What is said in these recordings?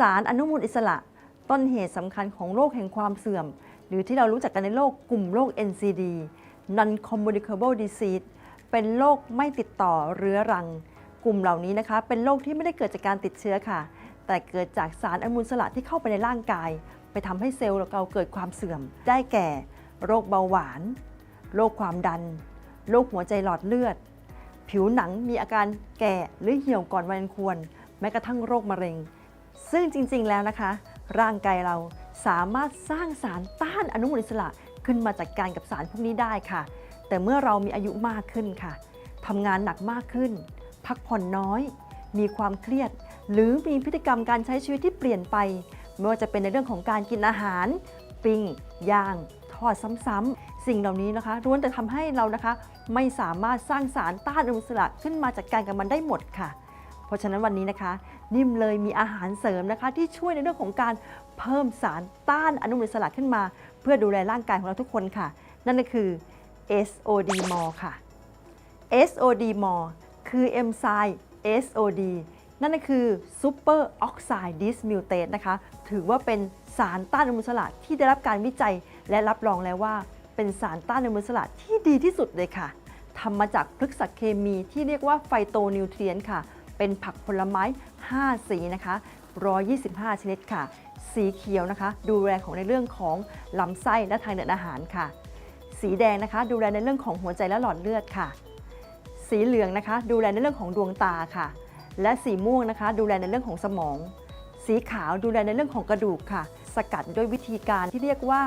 สารอนุมูลอิสระ ต้นเหตุสำคัญของโรคแห่งความเสื่อม หรือที่เรารู้จักกันในโรคกลุ่มโรค NCD non communicable disease เป็นโรคไม่ติดต่อเรื้อรัง กลุ่มเหล่านี้นะคะ เป็นโรคที่ไม่ได้เกิดจากการติดเชื้อค่ะ แต่เกิดจากสารอนุมูลอิสระที่เข้าไปในร่างกาย ไปทำให้เซลล์เราเกิดความเสื่อม ได้แก่ โรคเบาหวาน โรคความดัน โรคหัวใจหลอดเลือด ผิวหนังมีอาการแก่หรือเหี่ยวก่อนวัยอันควร แม้กระทั่งโรคมะเร็ง ซึ่งจริงๆแล้วนะคะ ร่างกายเราสามารถสร้างสารต้านอนุมูลอิสระขึ้นมาจัดการกับสารพวกนี้ได้ค่ะ แต่เมื่อเรามีอายุมากขึ้นค่ะทำงานหนักมากขึ้น พักผ่อนน้อย มีความเครียด หรือมีพฤติกรรมการใช้ชีวิตที่เปลี่ยนไป ไม่ว่าจะเป็นในเรื่องของการกินอาหาร ปิ้งย่างทอดซ้ำๆสิ่งเหล่านี้นะคะล้วนแต่ทำให้เรานะคะ ไม่สามารถสร้างสารต้านอนุมูลอิสระขึ้นมาจัดการกับมันได้หมดค่ะ เพราะฉะนั้นวันนี้นะคะ นิ่มเลยมีอาหารเสริมนะคะ ที่ช่วยในเรื่องของการเพิ่มสารต้านอนุมูลอิสระขึ้นมา เพื่อดูแลร่างกายของเราทุกคนค่ะ นั่นก็คือ SOD m o r ค่ะ SOD m o r คือเอนไซม์ SOD นั่นก็คือ Super Oxide Dismutase นะคะ ถือว่าเป็นสารต้านอนุมูลอิสระที่ได้รับการวิจัยและรับรองแล้วว่า เป็นสารต้านอนุมูลอิสระที่ดีที่สุดเลยค่ะทำมาจากพฤกษเคมีที่เรียกว่าไฟโตนิวเทรียนค่ะ เป็นผักผลไม้ 5 สีนะคะ 125 ชนิดค่ะ สีเขียวนะคะ ดูแลของในเรื่องของลำไส้และทางเดินอาหารค่ะ สีแดงนะคะ ดูแลในเรื่องของหัวใจและหลอดเลือดค่ะ สีเหลืองนะคะ ดูแลในเรื่องของดวงตาค่ะ และสีม่วงนะคะ ดูแลในเรื่องของสมอง สีขาวดูแลในเรื่องของกระดูกค่ะ สกัดด้วยวิธีการที่เรียกว่า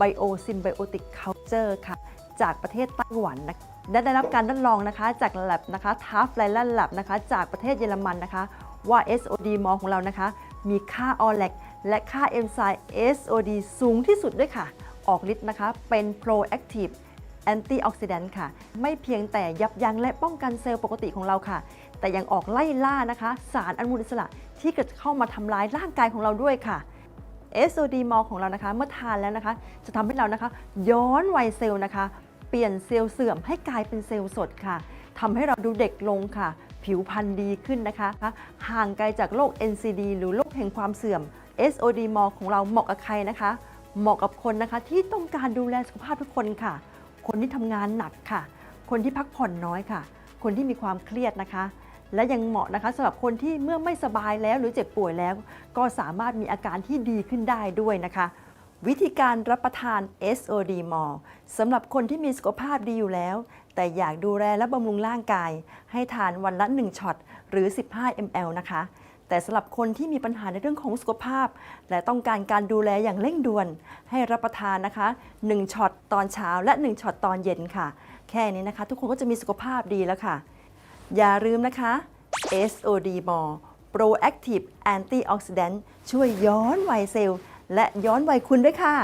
Biosymbiotic Culture ค่ะ จากประเทศไต้หวันนะ และได้รับการรับรองนะคะ จาก lab นะคะทัฟไลแลน lab นะคะ จากประเทศเยอรมันนะคะ ว่า SOD m o ของเรานะคะ มีค่า OLEC และค่าเอนไซม์ SOD สูงที่สุดด้วยค่ะ ออกฤทธิ์นะคะ เป็น proactive แอนตี้ออกซิแดนต์ค่ะ ไม่เพียงแต่ยับยั้งและป้องกันเซลล์ปกติของเราค่ะ แต่ยังออกไล่ล่านะคะ สารอนุมูลอิสระที่เกิดเข้ามาทำร้ายร่างกายของเราด้วยค่ะ SOD m o ของเรานะคะ เมื่อทานแล้วนะคะ จะทำให้เรานะคะ ย้อนวัยเซลล์นะคะ เปลี่ยนเซลล์เสื่อมให้กลายเป็นเซลล์สดค่ะทำให้เราดูเด็กลงค่ะ ผิวพรรณดีขึ้นนะคะ ห่างไกลจากโรค NCD หรือโรคแห่งความเสื่อม SOD m o ของเราเหมาะกับใครนะคะ เหมาะกับคนนะคะที่ต้องการดูแลสุขภาพทุกคนค่ะ คนที่ทำงานหนักค่ะ คนที่พักผ่อนน้อยค่ะ คนที่มีความเครียดนะคะ และยังเหมาะนะคะสำหรับคนที่เมื่อไม่สบายแล้วหรือเจ็บป่วยแล้ว ก็สามารถมีอาการที่ดีขึ้นได้ด้วยนะคะ วิธีการรับประทาน SOD m o สำหรับคนที่มีสุขภาพดีอยู่แล้ว แต่อยากดูแลและบำรุงร่างกาย ให้ทานวันละ 1ช็อตหรือ 15 ml นะคะ แต่สำหรับคนที่มีปัญหาในเรื่องของสุขภาพ และต้องการการดูแลอย่างเร่งด่วน ให้รับประทานนะคะ 1ช็อตตอนเช้าและ 1ช็อตตอนเย็นค่ะ แค่นี้นะคะ ทุกคนก็จะมีสุขภาพดีแล้วค่ะ อย่าลืมนะคะ SOD m o Proactive Antioxidant ช่วยย้อนวัยเซลล์ และย้อนวัยคุณด้วยค่ะ